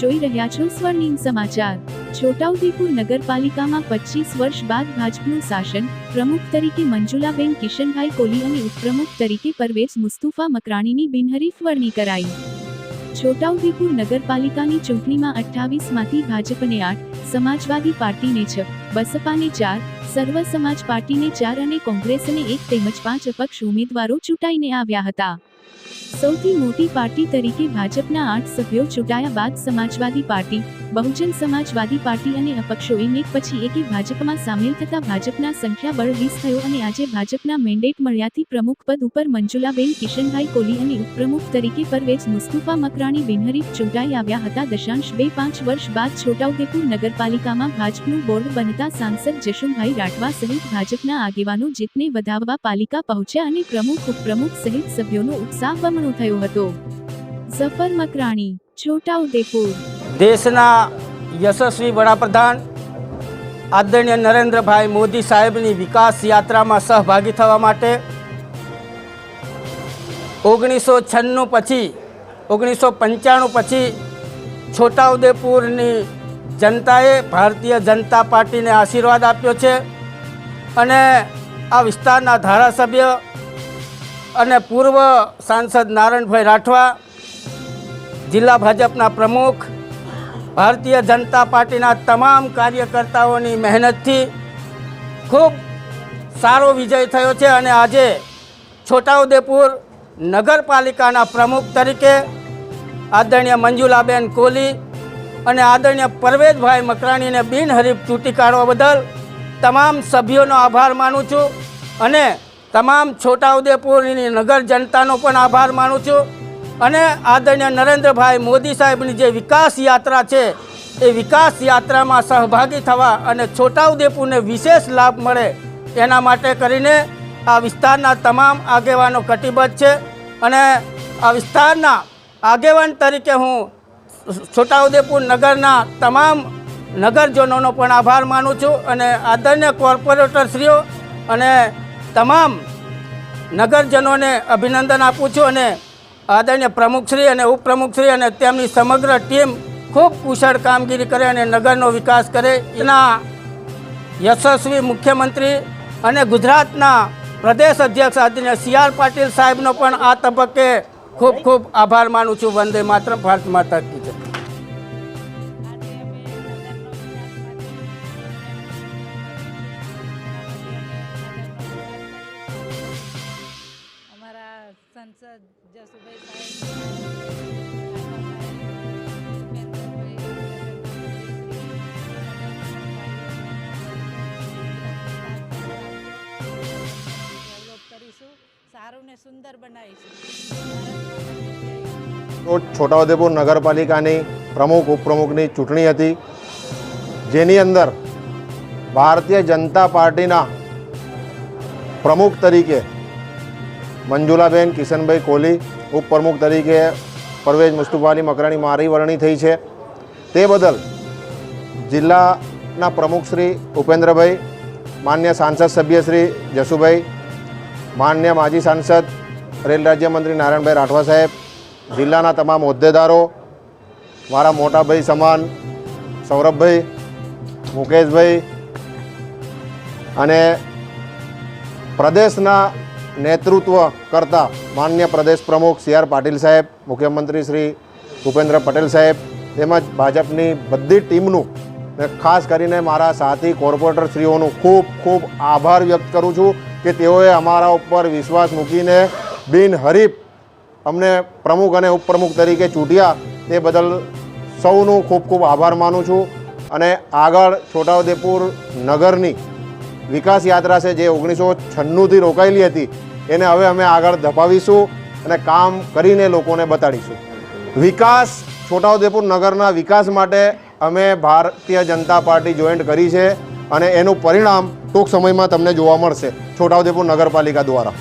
જોઈ રહ્યા છો સ્વર્ણિમ સમાચાર. છોટાઉદેપુર નગરપાલિકામાં પચીસ વર્ષ બાદ ભાજપનું શાસન, પ્રમુખ તરીકે મંજુલાબેન કિશનભાઈ કોલી અને ઉપપ્રમુખ તરીકે પરવેઝ મુસ્તુફા મકરાણીની બિનહરીફ વરણી કરાઈ. છોટાઉદેપુર નગરપાલિકાની ચૂંટણીમાં અઠ્ઠાવીસમાંથી ભાજપને આઠ, સમાજવાદી પાર્ટીને છ. બસપાને ચાર, સર્વ સમાજ પાર્ટીને ચાર અને કોંગ્રેસને એક તેમજ પાંચ અપક્ષ ઉમેદવારો ચૂંટાઈને આવ્યા હતા. સૌથી મોટી પાર્ટી તરીકે ભાજપના આઠ સભ્યો ચૂંટાયા બાદ સમાજવાદી પાર્ટી, બહુજન સમાજવાદી પાર્ટી અને અપક્ષોએ એક પછી એકે ભાજપમાં સામેલ થતા ભાજપના સંખ્યાબળ વીસ થયો અને આજે ભાજપના મેન્ડેટ મળ્યાથી પ્રમુખ પદ ઉપર મંજુલાબેન કિશનભાઈ કોલી અને ઉપપ્રમુખ તરીકે પરવેજ મુસ્તુફા મકરાણી બિનહરીફ ચૂંટાઈ આવ્યા હતા. દશાંશ બે પાંચ વર્ષ બાદ છોટાઉદેપુર નગરપાલિકામાં ભાજપનું બોર્ડ બનતા સાંસદ જશુભાઈ રાઠવા સહિત ભાજપના આગેવાનો જીતને વધાવવા પાલિકા પહોંચ્યા અને પ્રમુખ, ઉપપ્રમુખ સહિત સભ્યોનો ઉત્સાહ બમણો થયો હતો. ઝફર મકરાણી, છોટાઉદેપુર. દેશના યશસ્વી વડાપ્રધાન આદરણીય નરેન્દ્રભાઈ મોદી સાહેબની વિકાસ યાત્રામાં સહભાગી થવા માટે ઓગણીસો છન્નું પછી, ઓગણીસો પંચાણું પછી છોટાઉદેપુરની જનતાએ ભારતીય જનતા પાર્ટીને આશીર્વાદ આપ્યો છે અને આ વિસ્તારના ધારાસભ્ય અને પૂર્વ સાંસદ નારાયણભાઈ રાઠવા, જિલ્લા ભાજપના પ્રમુખ, ભારતીય જનતા પાર્ટીના તમામ કાર્યકર્તાઓની મહેનતથી ખૂબ સારો વિજય થયો છે અને આજે છોટાઉદેપુર નગરપાલિકાના પ્રમુખ તરીકે આદરણીય મંજુલાબેન કોહલી અને આદરણીય પરવેજભાઈ મકરાણીને બિનહરીફ ચૂંટી કાઢવા બદલ તમામ સભ્યોનો આભાર માનું છું અને તમામ છોટાઉદેપુરની નગર જનતાનો પણ આભાર માનું છું. અને આદરણીય નરેન્દ્રભાઈ મોદી સાહેબની જે વિકાસ યાત્રા છે, એ વિકાસ યાત્રામાં સહભાગી થવા અને છોટાઉદેપુરને વિશેષ લાભ મળે એના માટે કરીને આ વિસ્તારના તમામ આગેવાનો કટિબદ્ધ છે. અને આ વિસ્તારના આગેવાન તરીકે હું છોટાઉદેપુર નગરના તમામ નગરજનોનો પણ આભાર માનું છું અને આદરણીય કોર્પોરેટરશ્રીઓ અને તમામ નગરજનોને અભિનંદન આપું છું અને આદરણીય પ્રમુખશ્રી અને ઉપપ્રમુખશ્રી અને તેમની સમગ્ર ટીમ ખૂબ કુશળ કામગીરી કરે અને નગરનો વિકાસ કરે. એના યશસ્વી મુખ્યમંત્રી અને ગુજરાતના પ્રદેશ અધ્યક્ષ આદરણીય સી આર પાટીલ સાહેબનો પણ આ તબક્કે ખૂબ ખૂબ આભાર માનું છું. વંદે માત્ર ભારત માતા કી જય. સંસદ જસુભાઈ સારું ને સુંદર બનાવીશું. રોજ છોટાઉદેપુર નગરપાલિકાની પ્રમુખ, ઉપપ્રમુખની ચૂંટણી હતી, જેની અંદર ભારતીય જનતા પાર્ટીના પ્રમુખ તરીકે મંજુલાબેન કિશનભાઈ કોહલી, ઉપપ્રમુખ તરીકે પરવેજ મુસ્તુફાની મકરાણી મારી વરણી થઈ છે. તે બદલ જિલ્લાના પ્રમુખ શ્રી ઉપેન્દ્રભાઈ, માન્ય સાંસદ સભ્ય શ્રી જસુભાઈ માન્ય માજી સાંસદ, રેલ રાજ્યમંત્રી નારાયણભાઈ રાઠવા સાહેબ, જિલ્લાના તમામ હોદ્દેદારો, મારા મોટાભાઈ સમાન, સૌરભભાઈ, મુકેશભાઈ અને પ્રદેશના નેતૃત્વ કરતા માન્ય પ્રદેશ પ્રમુખ સી આર પાટીલ સાહેબ, મુખ્યમંત્રી શ્રી ભૂપેન્દ્ર પટેલ સાહેબ, તેમજ ભાજપની બધી ટીમનું ખાસ કરીને મારા સાથી કોર્પોરેટરશ્રીઓનું ખૂબ ખૂબ આભાર વ્યક્ત કરું છું કે તેઓએ અમારા ઉપર વિશ્વાસ મૂકીને બિનહરીફ અમને પ્રમુખ અને ઉપપ્રમુખ તરીકે ચૂંટ્યા તે બદલ સૌનું ખૂબ ખૂબ આભાર માનું છું. અને આગળ છોટાઉદેપુર નગરની વિકાસ યાત્રા છે જે ઓગણીસો છન્નુંથી રોકાયેલી હતી, એને હવે અમે આગળ ધપાવીશું અને કામ કરીને લોકોને બતાડીશું. વિકાસ, છોટાઉદેપુર નગરના વિકાસ માટે અમે ભારતીય જનતા પાર્ટી જોઈન્ટ કરી છે અને એનું પરિણામ ટૂંક સમયમાં તમને જોવા મળશે. છોટાઉદેપુર નગરપાલિકા દ્વારા.